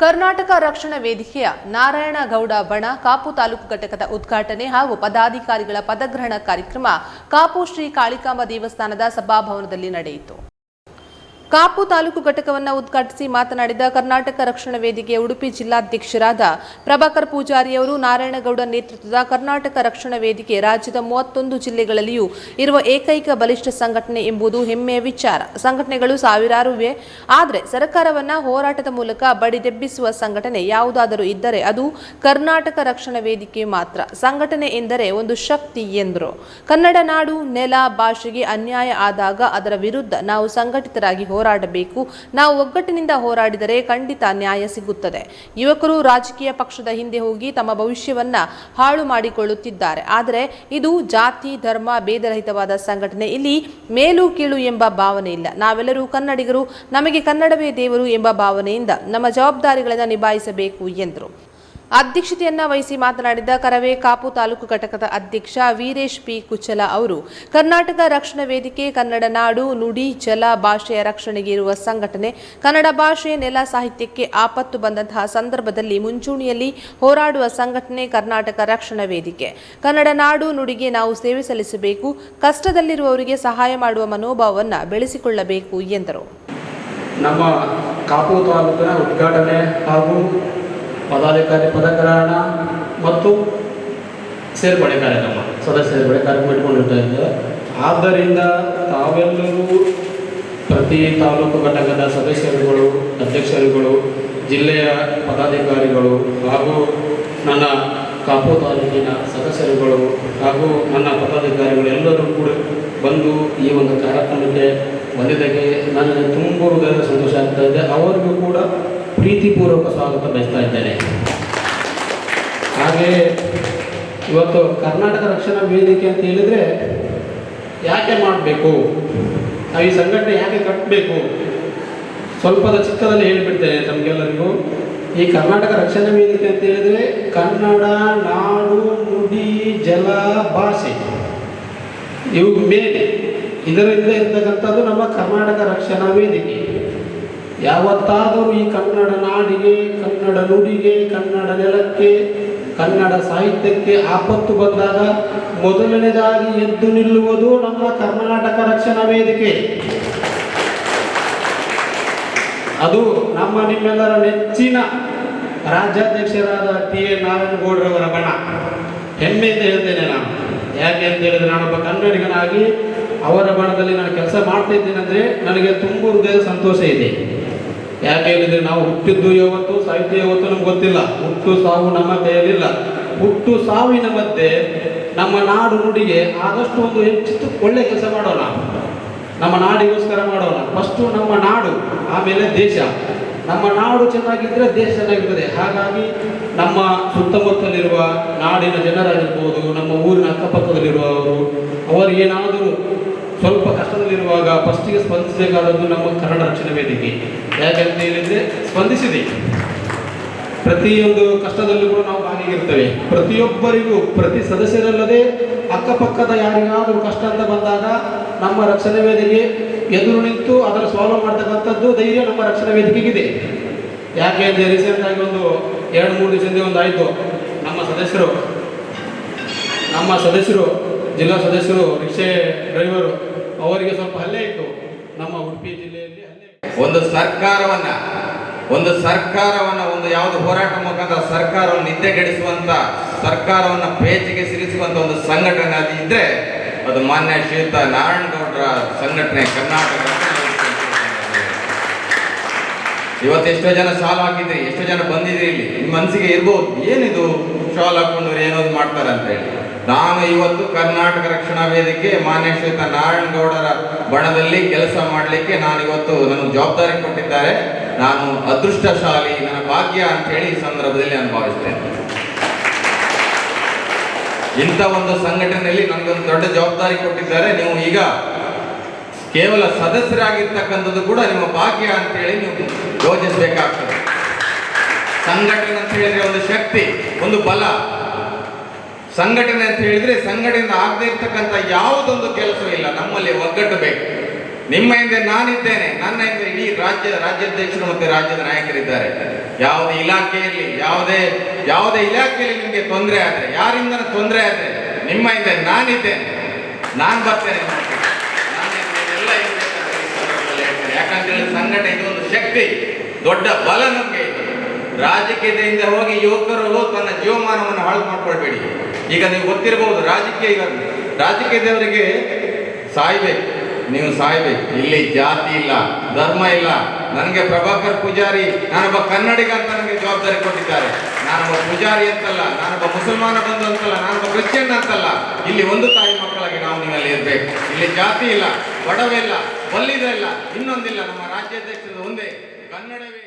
ಕರ್ನಾಟಕ ರಕ್ಷಣಾ ವೇದಿಕೆಯ ನಾರಾಯಣ ಗೌಡ ಬಣ ಕಾಪು ತಾಲೂಕು ಘಟಕದ ಉದ್ಘಾಟನೆ ಹಾಗೂ ಪದಾಧಿಕಾರಿಗಳ ಪದಗ್ರಹಣ ಕಾರ್ಯಕ್ರಮ ಕಾಪು ಶ್ರೀ ಕಾಳಿಕಾಂಬ ದೇವಸ್ಥಾನದ ಸಭಾಭವನದಲ್ಲಿ ನಡೆಯಿತು. ಕಾಪು ತಾಲೂಕು ಘಟಕವನ್ನು ಉದ್ಘಾಟಿಸಿ ಮಾತನಾಡಿದ ಕರ್ನಾಟಕ ರಕ್ಷಣಾ ವೇದಿಕೆಯ ಉಡುಪಿ ಜಿಲ್ಲಾಧ್ಯಕ್ಷರಾದ ಪ್ರಭಾಕರ್ ಪೂಜಾರಿಯವರು ನಾರಾಯಣಗೌಡ ನೇತೃತ್ವದ ಕರ್ನಾಟಕ ರಕ್ಷಣಾ ವೇದಿಕೆ ರಾಜ್ಯದ ಮೂವತ್ತೊಂದು ಜಿಲ್ಲೆಗಳಲ್ಲಿಯೂ ಇರುವ ಏಕೈಕ ಬಲಿಷ್ಠ ಸಂಘಟನೆ ಎಂಬುದು ಹೆಮ್ಮೆಯ ವಿಚಾರ. ಸಂಘಟನೆಗಳು ಸಾವಿರಾರು ಇವೆ ಆದರೆ ಸರ್ಕಾರವನ್ನು ಹೋರಾಟದ ಮೂಲಕ ಬಡಿದೆಬ್ಬಿಸುವ ಸಂಘಟನೆ ಯಾವುದಾದರೂ ಇದ್ದರೆ ಅದು ಕರ್ನಾಟಕ ರಕ್ಷಣಾ ವೇದಿಕೆ ಮಾತ್ರ. ಸಂಘಟನೆ ಎಂದರೆ ಒಂದು ಶಕ್ತಿ ಎಂದರು. ಕನ್ನಡ ನಾಡು ನೆಲ ಭಾಷೆಗೆ ಅನ್ಯಾಯ ಆದಾಗ ಅದರ ವಿರುದ್ಧ ನಾವು ಸಂಘಟಿತರಾಗಿ ಹೋರಾಡಬೇಕು. ನಾವು ಒಗ್ಗಟ್ಟಿನಿಂದ ಹೋರಾಡಿದರೆ ಖಂಡಿತ ನ್ಯಾಯ ಸಿಗುತ್ತದೆ. ಯುವಕರು ರಾಜಕೀಯ ಪಕ್ಷದ ಹಿಂದೆ ಹೋಗಿ ತಮ್ಮ ಭವಿಷ್ಯವನ್ನ ಹಾಳು ಮಾಡಿಕೊಳ್ಳುತ್ತಿದ್ದಾರೆ. ಆದರೆ ಇದು ಜಾತಿ, ಧರ್ಮ, ಭೇದರಹಿತವಾದ ಸಂಘಟನೆ. ಇಲ್ಲಿ ಮೇಲು ಕೀಳು ಎಂಬ ಭಾವನೆ ಇಲ್ಲ. ನಾವೆಲ್ಲರೂ ಕನ್ನಡಿಗರು. ನಮಗೆ ಕನ್ನಡವೇ ದೇವರು ಎಂಬ ಭಾವನೆಯಿಂದ ನಮ್ಮ ಜವಾಬ್ದಾರಿಗಳನ್ನು ನಿಭಾಯಿಸಬೇಕು ಎಂದರು. ಅಧ್ಯಕ್ಷತೆಯನ್ನ ವಹಿಸಿ ಮಾತನಾಡಿದ ಕರವೇ ಕಾಪು ತಾಲೂಕು ಘಟಕದ ಅಧ್ಯಕ್ಷ ವೀರೇಶ್ ಪಿ ಕುಚಲ ಅವರು, ಕರ್ನಾಟಕ ರಕ್ಷಣಾ ವೇದಿಕೆ, ಕನ್ನಡ ನಾಡು, ನುಡಿ, ಜಲ ಭಾಷೆಯ ರಕ್ಷಣೆಗೆ ಇರುವ ಸಂಘಟನೆ, ಕನ್ನಡ ಭಾಷೆ ನೆಲ ಸಾಹಿತ್ಯಕ್ಕೆ ಆಪತ್ತು ಬಂದಂತಹ ಸಂದರ್ಭದಲ್ಲಿ ಮುಂಚೂಣಿಯಲ್ಲಿ ಹೋರಾಡುವ ಸಂಘಟನೆ ಕರ್ನಾಟಕ ರಕ್ಷಣಾ ವೇದಿಕೆ. ಕನ್ನಡ ನಾಡು, ನುಡಿಗೆ ನಾವು ಸೇವೆ ಸಲ್ಲಿಸಬೇಕು, ಕಷ್ಟದಲ್ಲಿರುವವರಿಗೆ ಸಹಾಯ ಮಾಡುವ ಮನೋಭಾವವನ್ನು ಬೆಳೆಸಿಕೊಳ್ಳಬೇಕು, ಎಂದರು. ನಮ್ಮ ಕಾಪು ತಾಲೂಕಿನ ಉದ್ಘಾಟನೆ ಹಾಗೂ ಪದಾಧಿಕಾರಿ ಪದಗ್ರಹಣ ಮತ್ತು ಸೇರ್ಪಡೆ ಕಾರ್ಯಕ್ರಮ. ಸದಸ್ಯ ಸೇರ್ಪಡೆ ಕಾರ್ಯಕ್ರಮ ಇಟ್ಕೊಂಡಿರ್ತಾ ಇದ್ದೆ. ಆದ್ದರಿಂದ ತಾವೆಲ್ಲರೂ ಪ್ರತಿ ತಾಲೂಕು ಘಟಕದ ಸದಸ್ಯರುಗಳು ಅಧ್ಯಕ್ಷರುಗಳು ಜಿಲ್ಲೆಯ ಪದಾಧಿಕಾರಿಗಳು ಹಾಗೂ ನನ್ನ ಕಾಪು ತಾಲೂಕಿನ ಸದಸ್ಯರುಗಳು ಹಾಗೂ ನನ್ನ ಪದಾಧಿಕಾರಿಗಳು ಎಲ್ಲರೂ ಕೂಡ ಬಂದು ಈ ಒಂದು ಕಾರ್ಯಕ್ರಮಕ್ಕೆ ಬಂದಿದ್ದಕ್ಕೆ ನನಗೆ ತುಂಬ ಹೃದಯದ ಸಂತೋಷ ಆಗ್ತಾ ಇದೆ. ಅವರಿಗೂ ಕೂಡ ಪ್ರೀತಿಪೂರ್ವಕ ಸ್ವಾಗತ ಬಯಸ್ತಾ ಇದ್ದೇನೆ. ಹಾಗೆ ಇವತ್ತು ಕರ್ನಾಟಕ ರಕ್ಷಣಾ ವೇದಿಕೆ ಅಂತ ಹೇಳಿದರೆ ಯಾಕೆ ಮಾಡಬೇಕು? ನಾವು ಈ ಸಂಘಟನೆ ಯಾಕೆ ಕಟ್ಟಬೇಕು ಸ್ವಲ್ಪದ ಚಿತ್ರದಲ್ಲಿ ಹೇಳಿಬಿಡ್ತೇನೆ ತಮಗೆಲ್ಲರಿಗೂ. ಈ ಕರ್ನಾಟಕ ರಕ್ಷಣಾ ವೇದಿಕೆ ಅಂತ ಹೇಳಿದರೆ ಕನ್ನಡ, ನಾಡು, ನುಡಿ, ಜಲ, ಭಾಷೆ. ಇವು ಮೇಲೆ. ಇದರಿಂದ ಇರ್ತಕ್ಕಂಥದ್ದು ನಮ್ಮ ಕರ್ನಾಟಕ ರಕ್ಷಣಾ ವೇದಿಕೆ. ಯಾವತ್ತಾದರೂ ಈ ಕನ್ನಡ ನಾಡಿಗೆ, ಕನ್ನಡ ನುಡಿಗೆ, ಕನ್ನಡ ನೆಲಕ್ಕೆ, ಕನ್ನಡ ಸಾಹಿತ್ಯಕ್ಕೆ ಆಪತ್ತು ಬಂದಾಗ ಮೊದಲನೇದಾಗಿ ಎದ್ದು ನಿಲ್ಲುವುದು ನಮ್ಮ ಕರ್ನಾಟಕ ರಕ್ಷಣಾ ವೇದಿಕೆ. ಅದು ನಮ್ಮ ನಿಮ್ಮೆಲ್ಲರ ನೆಚ್ಚಿನ ರಾಜ್ಯಾಧ್ಯಕ್ಷರಾದ ಟಿ ಎ ನಾರಾಯಣಗೌಡರವರ ಬಣ. ಹೆಮ್ಮೆಯಿಂದ ಹೇಳ್ತೇನೆ ನಾನು. ಯಾಕೆ ಅಂತ ಹೇಳಿದ್ರೆ ನಾನೊಬ್ಬ ಕನ್ನಡಿಗನಾಗಿ ಅವರ ಬಣದಲ್ಲಿ ನಾನು ಕೆಲಸ ಮಾಡ್ತಾ ಅಂದ್ರೆ ನನಗೆ ತುಂಬ ಹೃದಯದ ಸಂತೋಷ ಇದೆ. ಯಾಕೆ ಹೇಳಿದ್ರೆ ನಾವು ಹುಟ್ಟಿದ್ದು ಯಾವತ್ತು, ಸಾಹಿತ್ಯ ಯಾವತ್ತು ನಮ್ಗೆ ಗೊತ್ತಿಲ್ಲ. ಹುಟ್ಟು ಸಾವು ನಮ್ಮ ಕೈಯಲ್ಲಿಲ್ಲ. ಹುಟ್ಟು ಸಾವಿನ ಮಧ್ಯೆ ನಮ್ಮ ನಾಡು ನುಡಿಗೆ ಆದಷ್ಟು ಒಂದು ಹೆಚ್ಚು ಒಳ್ಳೆ ಕೆಲಸ ಮಾಡೋಣ. ನಮ್ಮ ನಾಡಿಗೋಸ್ಕರ ಮಾಡೋಣ. ಫಸ್ಟು ನಮ್ಮ ನಾಡು, ಆಮೇಲೆ ದೇಶ. ನಮ್ಮ ನಾಡು ಚೆನ್ನಾಗಿದ್ದರೆ ದೇಶ ಚೆನ್ನಾಗಿರ್ತದೆ. ಹಾಗಾಗಿ ನಮ್ಮ ಸುತ್ತಮುತ್ತಲಿರುವ ನಾಡಿನ ಜನರಾಗಿರ್ಬೋದು, ನಮ್ಮ ಊರಿನ ಅಕ್ಕಪಕ್ಕದಲ್ಲಿರುವವರು ಅವರಿಗೇನಾದರೂ ಸ್ವಲ್ಪ ಕಷ್ಟದಲ್ಲಿರುವಾಗ ಫಸ್ಟಿಗೆ ಸ್ಪಂದಿಸಬೇಕಾದದ್ದು ನಮ್ಮ ಕನ್ನಡ ರಕ್ಷಣಾ ವೇದಿಕೆ. ಯಾಕಂತ ಹೇಳಿದ್ರೆ ಸ್ಪಂದಿಸಿದೆ. ಪ್ರತಿಯೊಂದು ಕಷ್ಟದಲ್ಲೂ ಕೂಡ ನಾವು ಭಾಗಿಯಾಗಿರ್ತೇವೆ ಪ್ರತಿಯೊಬ್ಬರಿಗೂ, ಪ್ರತಿ ಸದಸ್ಯರಲ್ಲದೆ ಅಕ್ಕಪಕ್ಕದ ಯಾರಿಗಾದರೂ ಕಷ್ಟ ಅಂತ ಬಂದಾಗ ನಮ್ಮ ರಕ್ಷಣಾ ವೇದಿಕೆ ಎದುರು ನಿಂತು ಅದರ ಸಾಲ್ವ್ ಮಾಡ್ತಕ್ಕಂಥದ್ದು ಧೈರ್ಯ ನಮ್ಮ ರಕ್ಷಣಾ ವೇದಿಕೆಗಿದೆ. ಯಾಕೆ ಅಂದರೆ ರೀಸೆಂಟ್ ಆಗಿ ಒಂದು ಎರಡು, ಮೂರು ದಿವಸದಿಂದ ಒಂದು ಆಯಿತು. ನಮ್ಮ ಸದಸ್ಯರು ನಮ್ಮ ಸದಸ್ಯರು, ಜಿಲ್ಲಾ ಸದಸ್ಯರು, ರಿಕ್ಷೆ ಡ್ರೈವರು ಅವರಿಗೆ ಸ್ವಲ್ಪ ಹಲ್ಲೆ ಇತ್ತು. ನಮ್ಮ ಉಡುಪಿ ಜಿಲ್ಲೆಯಲ್ಲಿ ಒಂದು ಸರ್ಕಾರವನ್ನ ಒಂದು ಸರ್ಕಾರವನ್ನ ಒಂದು ಯಾವುದು ಹೋರಾಟ ಮುಖಾಂತರ ಸರ್ಕಾರವನ್ನು ನಿದ್ದೆಗೆಡಿಸುವಂತ, ಸರ್ಕಾರವನ್ನ ಪೇಚಿಗೆ ಸಿರಿಸುವಂತ ಒಂದು ಸಂಘಟನೆ ಅದು ಇದ್ರೆ ಅದು ಮಾನ್ಯ ಶ್ರೀಯುತ ನಾರಾಯಣಗೌಡರ ಸಂಘಟನೆ ಕರ್ನಾಟಕ. ಇವತ್ತು ಎಷ್ಟೋ ಜನ ಶಾಲ್ ಹಾಕಿದ್ರಿ, ಎಷ್ಟೋ ಜನ ಬಂದಿದ್ರಿ ಇಲ್ಲಿ. ನಿಮ್ಮ ಮನಸ್ಸಿಗೆ ಇರ್ಬೋದು. ಏನಿದು? ಶಾಲ್ ಹಾಕೊಂಡವ್ರು ಏನೋ ಒಂದು ಮಾಡ್ತಾರೆ ಅಂತ ಹೇಳಿ. ನಾನು ಇವತ್ತು ಕರ್ನಾಟಕ ರಕ್ಷಣಾ ವೇದಿಕೆ ಮಾನ್ಯ ಶ್ರೀಯುತ ನಾರಾಯಣಗೌಡರ ಬಣದಲ್ಲಿ ಕೆಲಸ ಮಾಡಲಿಕ್ಕೆ ನಾನು ಇವತ್ತು ನನಗೆ ಜವಾಬ್ದಾರಿ ಕೊಟ್ಟಿದ್ದಾರೆ. ನಾನು ಅದೃಷ್ಟಶಾಲಿ, ನನ್ನ ಭಾಗ್ಯ ಅಂತ ಹೇಳಿ ಈ ಸಂದರ್ಭದಲ್ಲಿ ನಾನು ಭಾವಿಸ್ತೇನೆ. ಇಂಥ ಒಂದು ಸಂಘಟನೆಯಲ್ಲಿ ನನಗೊಂದು ದೊಡ್ಡ ಜವಾಬ್ದಾರಿ ಕೊಟ್ಟಿದ್ದಾರೆ. ನೀವು ಈಗ ಕೇವಲ ಸದಸ್ಯರಾಗಿರ್ತಕ್ಕಂಥದ್ದು ಕೂಡ ನಿಮ್ಮ ಭಾಗ್ಯ ಅಂತ ಹೇಳಿ ನೀವು ಯೋಚಿಸಬೇಕಾಗ್ತದೆ. ಸಂಘಟನೆ ಅಂತ ಹೇಳಿದ್ರೆ ಒಂದು ಶಕ್ತಿ, ಒಂದು ಬಲ. ಸಂಘಟನೆ ಅಂತ ಹೇಳಿದ್ರೆ ಸಂಘಟನೆ ಆಗದೆ ಇರ್ತಕ್ಕಂಥ ಯಾವುದೊಂದು ಕೆಲಸ ಇಲ್ಲ. ನಮ್ಮಲ್ಲಿ ಒಗ್ಗಟ್ಟು ಬೇಕು. ನಿಮ್ಮ ಹಿಂದೆ ನಾನಿದ್ದೇನೆ, ನನ್ನ ಹಿಂದೆ ಇಡೀ ರಾಜ್ಯ, ರಾಜ್ಯಾಧ್ಯಕ್ಷರು ಮತ್ತೆ ರಾಜ್ಯದ ನಾಯಕರಿದ್ದಾರೆ. ಯಾವುದೇ ಇಲಾಖೆಯಲ್ಲಿ ಯಾವುದೇ ಯಾವುದೇ ಇಲಾಖೆಯಲ್ಲಿ ನಿಮಗೆ ತೊಂದರೆ ಆದರೆ ಯಾರಿಂದ ತೊಂದರೆ ಆದರೆ, ನಿಮ್ಮ ಹಿಂದೆ ನಾನಿದ್ದೇನೆ. ನಾನು ಬರ್ತೇನೆ ಯಾಕಂತ ಹೇಳಿದ್ರೆ ಸಂಘಟನೆ ಇದು ಒಂದು ಶಕ್ತಿ, ದೊಡ್ಡ ಬಲ ನಮಗೆ ರಾಜಕೀಯದಿಂದ ಹೋಗಿ ಯುವಕರು ತನ್ನ ಜೀವಮಾನವನ್ನು ಹಾಳು ಮಾಡ್ಕೊಳ್ಬೇಡಿ. ಈಗ ನೀವು ಗೊತ್ತಿರಬಹುದು, ರಾಜಕೀಯ ಈಗ ರಾಜಕೀಯದವರಿಗೆ ಸಾಯ್ಬೇಕು. ನೀವು ಸಾಯ್ಬೇಕು. ಇಲ್ಲಿ ಜಾತಿ ಇಲ್ಲ, ಧರ್ಮ ಇಲ್ಲ. ನನಗೆ ಪ್ರಭಾಕರ್ ಪೂಜಾರಿ ನಾನೊಬ್ಬ ಕನ್ನಡಿಗ ಅಂತ ನನಗೆ ಜವಾಬ್ದಾರಿ ಕೊಟ್ಟಿದ್ದಾರೆ. ನಾನೊಬ್ಬ ಪೂಜಾರಿ ಅಂತಲ್ಲ ನಾನೊಬ್ಬ ಮುಸಲ್ಮಾನ ಬಂಧು ಅಂತಲ್ಲ ನಾನೊಬ್ಬ ಕ್ರಿಶ್ಚಿಯನ್ ಅಂತಲ್ಲ. ಇಲ್ಲಿ ಒಂದು ತಾಯಿ ಮಕ್ಕಳಾಗಿ ನಾವು ನಿಮ್ಮಲ್ಲಿ ಇರಬೇಕು. ಇಲ್ಲಿ ಜಾತಿ ಇಲ್ಲ ಬಡವಿಲ್ಲ ಬಲ್ಲಿದ ಇಲ್ಲ, ಇನ್ನೊಂದಿಲ್ಲ. ನಮ್ಮ ರಾಜ್ಯಾಧ್ಯಕ್ಷರು ಒಂದೇ ಕನ್ನಡವೇ.